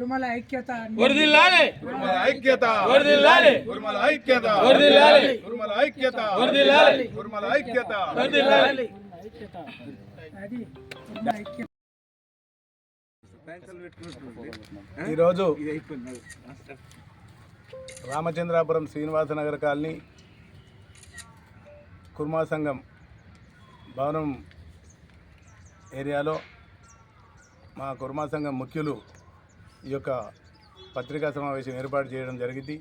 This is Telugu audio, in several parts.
కురుమల ఐక్యత వర్ధిల్లాలి కుర్మల ఐక్యత. వర్ధిల్లాలి కుర్మల ఐక్యత. వర్ధిల్లాలి కుర్మల ఐక్యత. కుర్మల ఐక్యత. ఐక్యత అది కురుమల ఐక్యత. ఈరోజు రామచంద్రాపురం శ్రీనివాస నగర్ కాలనీ కుర్మా సంఘం భవనం ఏరియాలో మా కుర్మా సంఘం ముఖ్యులు ఈ యొక్క పత్రికా సమావేశం ఏర్పాటు చేయడం జరిగింది.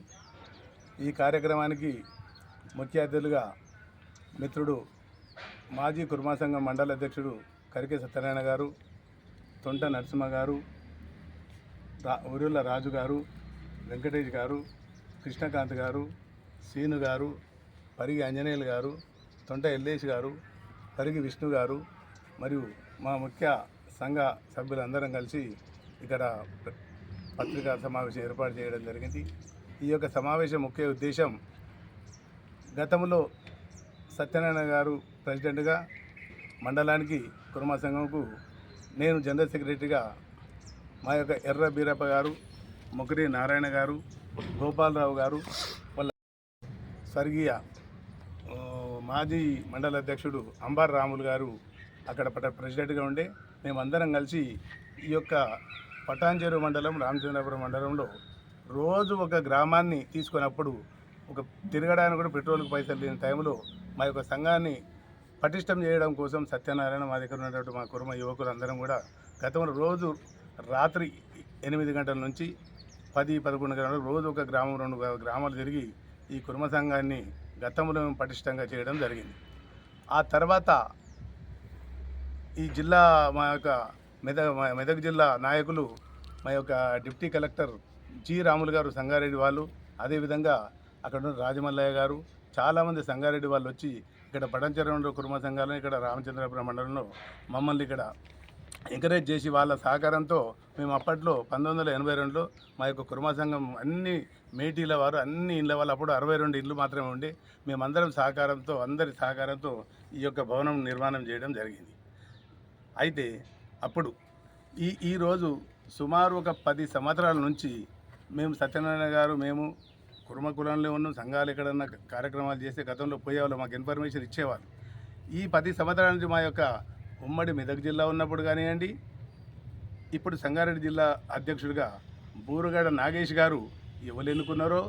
ఈ కార్యక్రమానికి ముఖ్య అతిథులుగా మిత్రుడు మాజీ కుర్మా సంఘం మండల అధ్యక్షుడు కరికే సత్యనారాయణ గారు తొంట నరసింహ గారు రా ఉరుల రాజు గారు వెంకటేష్ గారు కృష్ణకాంత్ గారు సీను గారు పరిగి ఆంజనేయులు గారు తొంట ఎల్లేష్ గారు పరిగి విష్ణు గారు మరియు మా ముఖ్య సంఘ సభ్యులందరం కలిసి ఇక్కడ పత్రికా సమావేశం ఏర్పాటు చేయడం జరిగింది. ఈ యొక్క సమావేశం ముఖ్య ఉద్దేశం గతంలో సత్యనారాయణ గారు ప్రెసిడెంట్గా మండలానికి కుర్మ సంఘంకు నేను జనరల్ సెక్రటరీగా మా యొక్క ఎర్ర బీరప్ప గారు ముకరి నారాయణ గారు గోపాలరావు గారు వాళ్ళ స్వర్గీయ మాజీ మండల అధ్యక్షుడు అంబార్ రాములు గారు అక్కడ పట ప్రెసిడెంట్గా ఉండే. మేమందరం కలిసి ఈ యొక్క పటాంచేరు మండలం రామచంద్రపురం మండలంలో రోజు ఒక గ్రామాన్ని తీసుకున్నప్పుడు ఒక తిరగడానికి కూడా పెట్రోల్కి పైసలు లేని టైంలో మా యొక్క సంఘాన్ని పటిష్టం చేయడం కోసం సత్యనారాయణ మా దగ్గర ఉన్నటువంటి మా కుర్మ యువకులందరం కూడా గతంలో రోజు రాత్రి ఎనిమిది గంటల నుంచి పది పదకొండు గంటల రోజు ఒక గ్రామం రెండు గ్రామాలు తిరిగి ఈ కుర్మ సంఘాన్ని గతంలో పటిష్టంగా చేయడం జరిగింది. ఆ తర్వాత ఈ జిల్లా మా యొక్క మెదక్ మా మెదక్ జిల్లా నాయకులు మా యొక్క డిప్టీ కలెక్టర్ జి రాములు గారు సంగారెడ్డి వాళ్ళు అదేవిధంగా అక్కడ ఉన్న రాజమల్లయ్య గారు చాలామంది సంగారెడ్డి వాళ్ళు వచ్చి ఇక్కడ పడంచరంలో కుర్మ సంఘాలను ఇక్కడ రామచంద్రపురం మండలంలో మమ్మల్ని ఇక్కడ ఎంకరేజ్ చేసి వాళ్ళ సహకారంతో మేము అప్పట్లో పంతొమ్మిది వందల ఎనభై రెండులో మా యొక్క కుర్మా సంఘం అన్ని మేటీల వారు అన్ని ఇళ్ళ వాళ్ళు అప్పుడు అరవై రెండు ఇళ్ళు మాత్రమే ఉండి మేమందరం సహకారంతో అందరి సహకారంతో ఈ యొక్క భవనం నిర్మాణం చేయడం జరిగింది. అయితే అప్పుడు ఈ ఈరోజు సుమారు ఒక పది సంవత్సరాల నుంచి మేము సత్యనారాయణ గారు మేము కుర్మ కులంలో ఉన్న సంఘాలు ఎక్కడన్నా కార్యక్రమాలు చేస్తే గతంలో పోయేవాళ్ళు మాకు ఇన్ఫర్మేషన్ ఇచ్చేవాళ్ళు. ఈ పది సంవత్సరాల నుంచి మా యొక్క ఉమ్మడి మెదక్ జిల్లా ఉన్నప్పుడు కానివ్వండి ఇప్పుడు సంగారెడ్డి జిల్లా అధ్యక్షుడిగా బూరుగడ నాగేష్ గారు ఎవరు ఎన్నుకున్నారో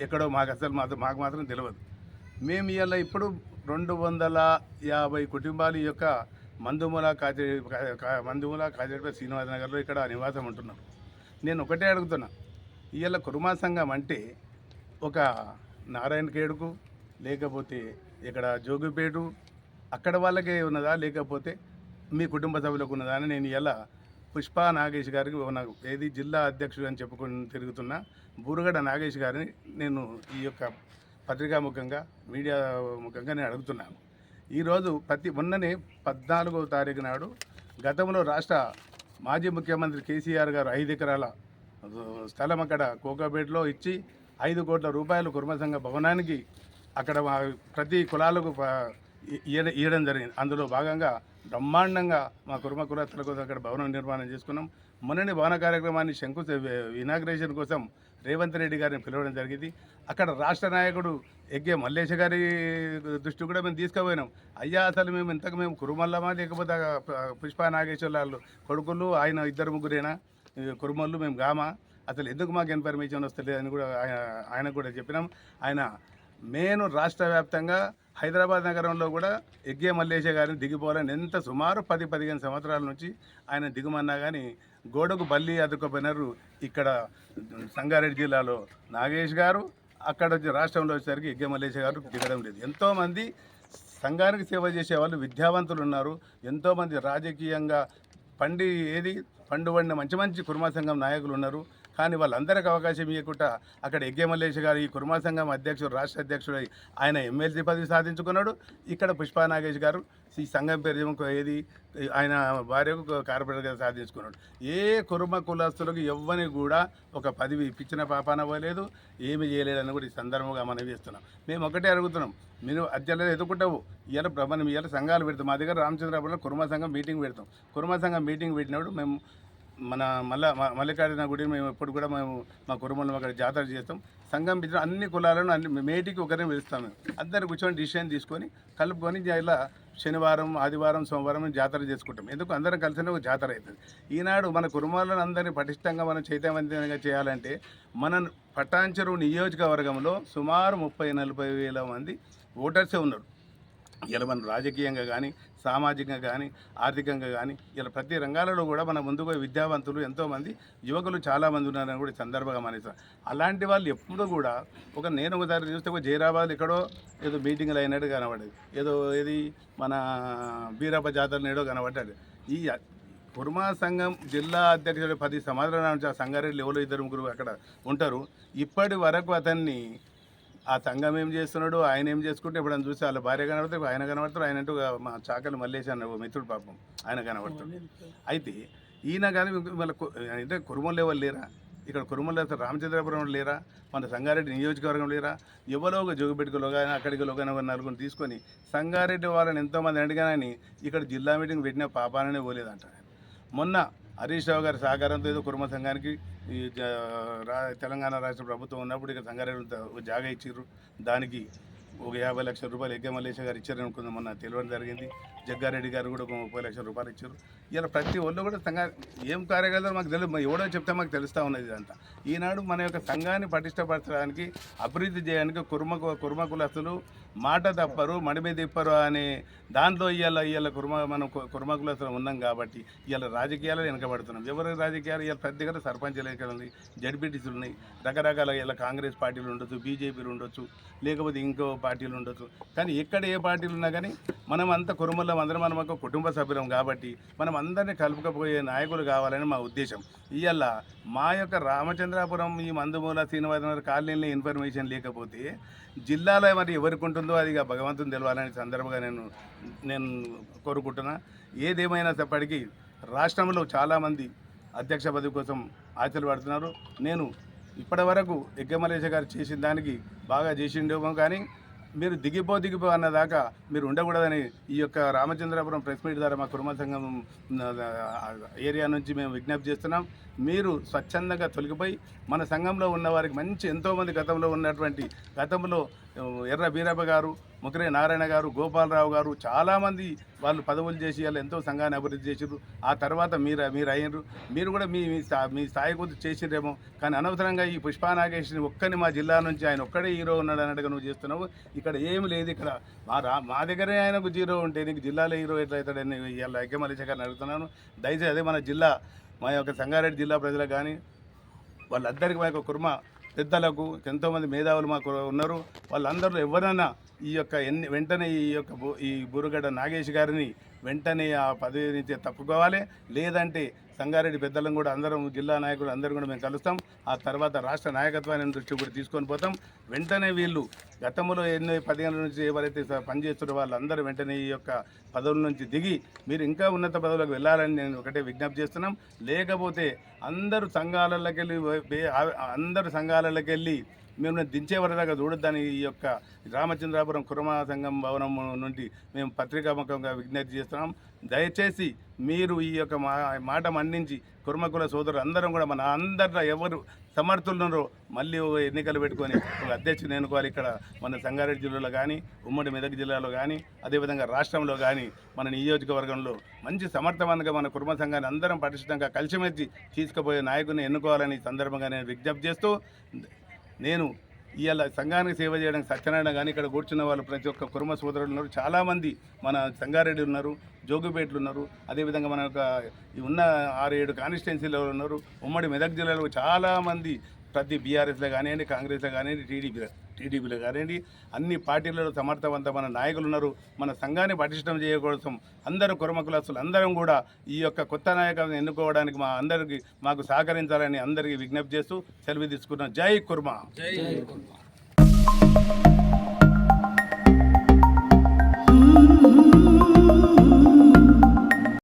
ఎక్కడో మాకు అసలు మాత్రం మాకు మాత్రం తెలియదు మేము ఇలా ఇప్పుడు రెండు వందల యాభై కుటుంబాలు ఈ యొక్క మందుమూల కాతి కా- మందుమూల కాజేపేట శ్రీనివాస నగర్లో ఇక్కడ నివాసం ఉంటున్నాం. నేను ఒకటే అడుగుతున్నా. ఇవాళ కురుమా సంఘం అంటే ఒక నారాయణ కేడుకు లేకపోతే ఇక్కడ జోగిపేటు అక్కడ వాళ్ళకే ఉన్నదా లేకపోతే మీ కుటుంబ సభ్యులకు ఉన్నదా అని నేను ఇలా పుష్ప నాగేష్ గారికి నాకు ఏది జిల్లా అధ్యక్షుడు అని చెప్పుకుని తిరుగుతున్న. బూరుగడ నాగేష్ గారిని నేను ఈ యొక్క పత్రికా ముఖంగా మీడియా ముఖంగా నేను అడుగుతున్నాను ఈరోజు ప్రతి మొన్ననే పద్నాలుగో తారీఖు నాడు గతంలో రాష్ట్ర మాజీ ముఖ్యమంత్రి కేసీఆర్ గారు ఐదు ఎకరాల స్థలం అక్కడ కోకాపేటలో ఇచ్చి ఐదు కోట్ల రూపాయలు కుర్మ సంఘ భవనానికి అక్కడ ప్రతి కులాలకు ఇయ్యడం ఇవ్వడం జరిగింది. అందులో భాగంగా బ్రహ్మాండంగా మా కుర్మ కులస్తుల కోసం అక్కడ భవనం నిర్మాణం చేసుకున్నాం. మొన్నటి భవన కార్యక్రమాన్ని శంకు ఇనాగ్రేషన్ కోసం రేవంత్ రెడ్డి గారిని పిలవడం జరిగింది. అక్కడ రాష్ట్ర నాయకుడు ఎగ్గే మల్లేశ గారి దృష్టి కూడా మేము తీసుకుపోయినాం. అయ్యా అసలు మేము ఇంతకు మేము కురుమల్లమా లేకపోతే పుష్పా ప- పుష్ప వాళ్ళు కొడుకులు ఆయన ఇద్దరు ముగ్గురేనా? కురుమల్లు మేము గామా? అసలు ఎందుకు మాకు ఇన్ఫర్మేషన్ వస్తలేదు అని కూడా ఆయన ఆయనకు కూడా చెప్పినాం. ఆయన మేను రాష్ట్ర వ్యాప్తంగా హైదరాబాద్ నగరంలో కూడా ఎగ్గే మల్లేశ గారిని దిగిపోవాలని ఎంత సుమారు పది పదిహేను సంవత్సరాల నుంచి ఆయన దిగమన్నా కానీ గోడకు బల్లి అదుకోపోయినారు ఇక్కడ సంగారెడ్డి జిల్లాలో నాగేష్ గారు. అక్కడ వచ్చి రాష్ట్రంలో వచ్చేసరికి ఎగ్గే మల్లేశ గారు దిగడం లేదు. ఎంతోమంది సంఘానికి సేవ చేసే వాళ్ళు విద్యావంతులు ఉన్నారు. ఎంతోమంది రాజకీయంగా పండి ఏది పండు వండిన మంచి మంచి కుర్మా సంఘం నాయకులు ఉన్నారు. కానీ వాళ్ళందరికీ అవకాశం ఇవ్వకుండా అక్కడ ఎగ్గేమల్లేష్ గారు ఈ కుర్మా సంఘం అధ్యక్షుడు రాష్ట్ర అధ్యక్షుడు ఆయన ఎమ్మెల్సీ పదవి సాధించుకున్నాడు. ఇక్కడ పుష్పా నాగేష్ గారు ఈ సంఘం పేరు ఏది ఆయన భార్యకు కార్పొరేటర్గా సాధించుకున్నాడు. ఏ కుర్మ కులస్తులకు ఎవ్వని కూడా ఒక పదవి ఇప్పించిన పాపాన పోలేదు ఏమి చేయలేదని కూడా ఈ సందర్భంగా మనం చేస్తున్నాం. మేము ఒకటే అడుగుతున్నాం మీరు అధ్యక్షులు ఎదుర్కొంటావు ఇవాళ మనం ఇవాళ సంఘాలు పెడతాం. మా దగ్గర రామచంద్రాపురంలో కుర్మ సంఘం మీటింగ్ పెడతాం. కుర్మ సంఘం మీటింగ్ పెట్టినప్పుడు మేము మన మల్ల మ- మల్లికార్జున గుడి మేము ఎప్పుడు కూడా మేము మా కుటుంబంలో అక్కడ జాతర చేస్తాం. సంఘం బిడ్డ అన్ని కులాలను అన్ని మేటికి ఒకరిని పిలుస్తాం మేము. అందరు కూర్చొని డిసిషన్ తీసుకొని కలుపుకొని ఇలా శనివారం ఆదివారం సోమవారం జాతర చేసుకుంటాం. ఎందుకు? అందరం కలిసిన ఒక జాతర అవుతుంది. ఈనాడు మన కుటుంబాలను అందరినీ పటిష్టంగా మనం చైతన్యవంతంగా చేయాలంటే మన పట్టాంచరు నియోజకవర్గంలో సుమారు ముప్పై నలభై వేల మంది ఓటర్సే ఉన్నారు. ఇలా మనం రాజకీయంగా కానీ సామాజికంగా కానీ ఆర్థికంగా కానీ ఇలా ప్రతి రంగాలలో కూడా మన ముందుకు విద్యావంతులు ఎంతోమంది యువకులు చాలామంది ఉన్నారని కూడా సందర్భంగా మానేస్తాం అలాంటి వాళ్ళు ఎప్పుడూ కూడా ఒక నేను ఒకసారి చూస్తే ఒక జైరాబాద్ ఎక్కడో ఏదో మీటింగ్లు అయినట్టు కనబడేది. ఏదో ఏది మన బీరప్ప జాతర నేడో కనబడ్డాడు. ఈ కుర్మా సంఘం జిల్లా అధ్యక్షుడు పది సంవత్సరాల నుంచి ఆ సంగారెడ్డి ఎవరో ఇద్దరు ముగ్గురు అక్కడ ఉంటారు. ఇప్పటి వరకు అతన్ని ఆ సంఘం ఏం చేస్తున్నాడు? ఆయన ఏం చేసుకుంటే ఇప్పుడు చూసి వాళ్ళ భార్య కనబడతారు ఆయన కనబడతారు ఆయన అంటూ మా చాకలి మల్లేసి అన్న ఓ మిత్రుడు పాపం ఆయన కనబడతాడు. అయితే ఈయన కానీ వాళ్ళ కు- అంటే కురుమలు ఎవరు లేరా? ఇక్కడ కురుమలు రామచంద్రపురం లేరా? మన సంగారెడ్డి నియోజకవర్గం లేరా? ఎవరో ఒక జోగిపెట్టుకులో కానీ అక్కడికి కానీ నలుగురు నలుగురిని తీసుకొని సంగారెడ్డి వాళ్ళని ఎంతోమంది అడిగానని ఇక్కడ జిల్లా మీటింగ్ పెట్టిన పాపాలనే పోలేదంట మొన్న హరీష్ రావు గారి సహకారంతో ఏదో కురుమ సంఘానికి ఈ రా- తెలంగాణ రాష్ట్ర ప్రభుత్వం ఉన్నప్పుడు ఇక్కడ సంగారెడ్డి ఒక జాగా ఇచ్చారు దానికి ఒక యాభై లక్షల రూపాయలు ఎగ్గ మల్లేశ్వర గారు ఇచ్చారు అనుకుందాం మొన్న తెలియడం జరిగింది. జగ్గారెడ్డి గారు కూడా ఒక ముప్పై లక్షల రూపాయలు ఇచ్చారు ఇలా ప్రతి ఒళ్ళు కూడా సంఘ ఏం కార్యకర్తలు మాకు తెలియదు ఎవడో చెప్తే మాకు తెలుస్తూ ఉన్నది ఇదంతా. ఈనాడు మన యొక్క సంఘాన్ని పటిష్టపరచడానికి అభివృద్ధి చేయడానికి కుర్మ కుర్మ కులస్తులు మాట తప్పరు మడిమే తిప్పరు అనే దాంట్లో ఇవాళ ఇవాళ కుర్మ మనం కు- ఉన్నాం కాబట్టి ఇవాళ రాజకీయాలు వెనకబడుతున్నాం. ఎవరి రాజకీయాలు? ఇవాళ ప్రతి దగ్గర సర్పంచ్ ఎన్నికలు ఉన్నాయి జడ్పీటీసీలు ఉన్నాయి రకరకాల ఇలా కాంగ్రెస్ పార్టీలు ఉండొచ్చు బీజేపీలు ఉండొచ్చు లేకపోతే ఇంకో పార్టీలు ఉండొచ్చు. కానీ ఎక్కడ ఏ పార్టీలు ఉన్నా కానీ మనం అంత కురుమల్లో అందరం మనం ఒక కుటుంబ సభ్యులం కాబట్టి మనం అందరినీ కలుపుకపోయే నాయకులు కావాలని మా ఉద్దేశం. ఇవాళ మా యొక్క రామచంద్రాపురం ఈ మందుమూల శ్రీనివాసనగర్ కాలనీలో ఇన్ఫర్మేషన్ లేకపోతే జిల్లాలో మరి ఎవరికి ఉంటుందో అది ఇక భగవంతుని తెలవాలని సందర్భంగా నేను నేను కోరుకుంటున్నా. ఏదేమైనప్పటికీ రాష్ట్రంలో చాలామంది అధ్యక్ష పదవి కోసం ఆశలు పడుతున్నారు. నేను ఇప్పటివరకు ఎగ్గమలేశ గారు చేసిన దానికి బాగా చేసిండేమో కానీ మీరు దిగిపో దిగిపో అన్నదాకా మీరు ఉండకూడదని ఈ యొక్క రామచంద్రపురం ప్రెస్ మీట్ ద్వారా మా కుటుంబ సంఘం ఏరియా నుంచి మేము విజ్ఞప్తి చేస్తున్నాం. మీరు స్వచ్ఛందంగా తొలగిపోయి మన సంఘంలో ఉన్న వారికి మంచి ఎంతోమంది గతంలో ఉన్నటువంటి గతంలో ఎర్ర బీరప్ప గారు ముకరే నారాయణ గారు గోపాలరావు గారు చాలామంది వాళ్ళు పదవులు చేసి వాళ్ళు ఎంతో సంఘాన్ని అభివృద్ధి చేసారు ఆ తర్వాత మీరు మీరు అయ్యారు మీరు కూడా మీ మీ మీ స్థాయి కొద్ది చేసిండ్రేమో కానీ అనవసరంగా ఈ పుష్పా నాగేశ్వరిని ఒక్కని మా జిల్లా నుంచి ఆయన ఒక్కడే హీరో ఉన్నాడు అన్నట్టుగా నువ్వు చేస్తున్నావు. ఇక్కడ ఏమి లేదు ఇక్కడ. మా రా మా దగ్గరే ఆయనకు జీరో ఉంటే నీకు జిల్లాలో హీరో ఎట్లా అవుతాడని ఇవాళ ఐక్యమల్లేశ గారిని అడుగుతున్నాను. దయచేసి అదే మన జిల్లా మా యొక్క సంగారెడ్డి జిల్లా ప్రజలకు కానీ వాళ్ళందరికీ మా యొక్క కుర్మ పెద్దలకు ఎంతోమంది మేధావులు మాకు ఉన్నారు. వాళ్ళందరూ ఎవరైనా ఈ యొక్క ఎన్ని వెంటనే ఈ యొక్క ఈ బురుగడ్డ నాగేష్ గారిని వెంటనే ఆ పదవి నుంచి తప్పుకోవాలి. లేదంటే సంగారెడ్డి పెద్దలను కూడా అందరం జిల్లా నాయకులు అందరూ కూడా మేము కలుస్తాం. ఆ తర్వాత రాష్ట్ర నాయకత్వాన్ని దృష్టి కూడా తీసుకొని పోతాం. వెంటనే వీళ్ళు గతంలో ఎన్నో పదిహేను నుంచి ఎవరైతే పనిచేస్తున్న వాళ్ళందరూ వెంటనే ఈ యొక్క పదవుల నుంచి దిగి మీరు ఇంకా ఉన్నత పదవులకు వెళ్ళాలని నేను ఒకటే విజ్ఞప్తి చేస్తున్నాం. లేకపోతే అందరూ సంఘాలలోకి వెళ్ళి అందరు సంఘాలలోకి వెళ్ళి మేము దించే వరదాకా చూడొద్దని ఈ యొక్క రామచంద్రాపురం కురమా సంఘం భవనం నుండి మేము పత్రికాముఖంగా విజ్ఞప్తి చేస్తున్నాం. దయచేసి మీరు ఈ యొక్క మా మాట మన్నించి కుర్మకుల సోదరులు అందరం కూడా మన అందరిలో ఎవరు సమర్థులున్నారో మళ్ళీ ఒక ఎన్నికలు పెట్టుకొని ఒక అధ్యక్షుని ఎన్నుకోవాలి ఇక్కడ మన సంగారెడ్డి జిల్లాలో కానీ ఉమ్మడి మెదక్ జిల్లాలో కానీ అదేవిధంగా రాష్ట్రంలో కానీ మన నియోజకవర్గంలో మంచి సమర్థవంతంగా మన కుటుంబ సంఘాన్ని అందరం పటిష్టంగా కలిసిమెచ్చి తీసుకుపోయే నాయకుని ఎన్నుకోవాలని సందర్భంగా నేను విజ్ఞప్తి చేస్తూ నేను ఇవాళ సంఘానికి సేవ చేయడానికి సత్యనారాయణ కానీ ఇక్కడ కూర్చున్న వాళ్ళు ప్రతి ఒక్క కుటుంబ సోదరులు ఉన్నారు. చాలామంది మన సంగారెడ్డి ఉన్నారు జోగుపేటలు ఉన్నారు. అదేవిధంగా మన యొక్క ఉన్న ఆరు ఏడు కాన్స్టిట్యున్సీలో ఉన్నారు. ఉమ్మడి మెదక్ జిల్లాలో చాలామంది ప్రతి బీఆర్ఎస్లో కానివ్వండి కాంగ్రెస్లో కానివ్వండి టీడీపీలో టీడీపీలో కానివ్వండి అన్ని పార్టీలలో సమర్థవంతమైన నాయకులు ఉన్నారు మన సంఘాన్ని పటిష్టం చేయకోసం అందరూ కురమకులస్తులు. అందరం కూడా ఈ యొక్క కొత్త నాయకులను ఎన్నుకోవడానికి మా అందరికీ మాకు సహకరించాలని అందరికీ విజ్ఞప్తి చేస్తూ సెలవు తీసుకున్నాం. జై కుర్మా. జై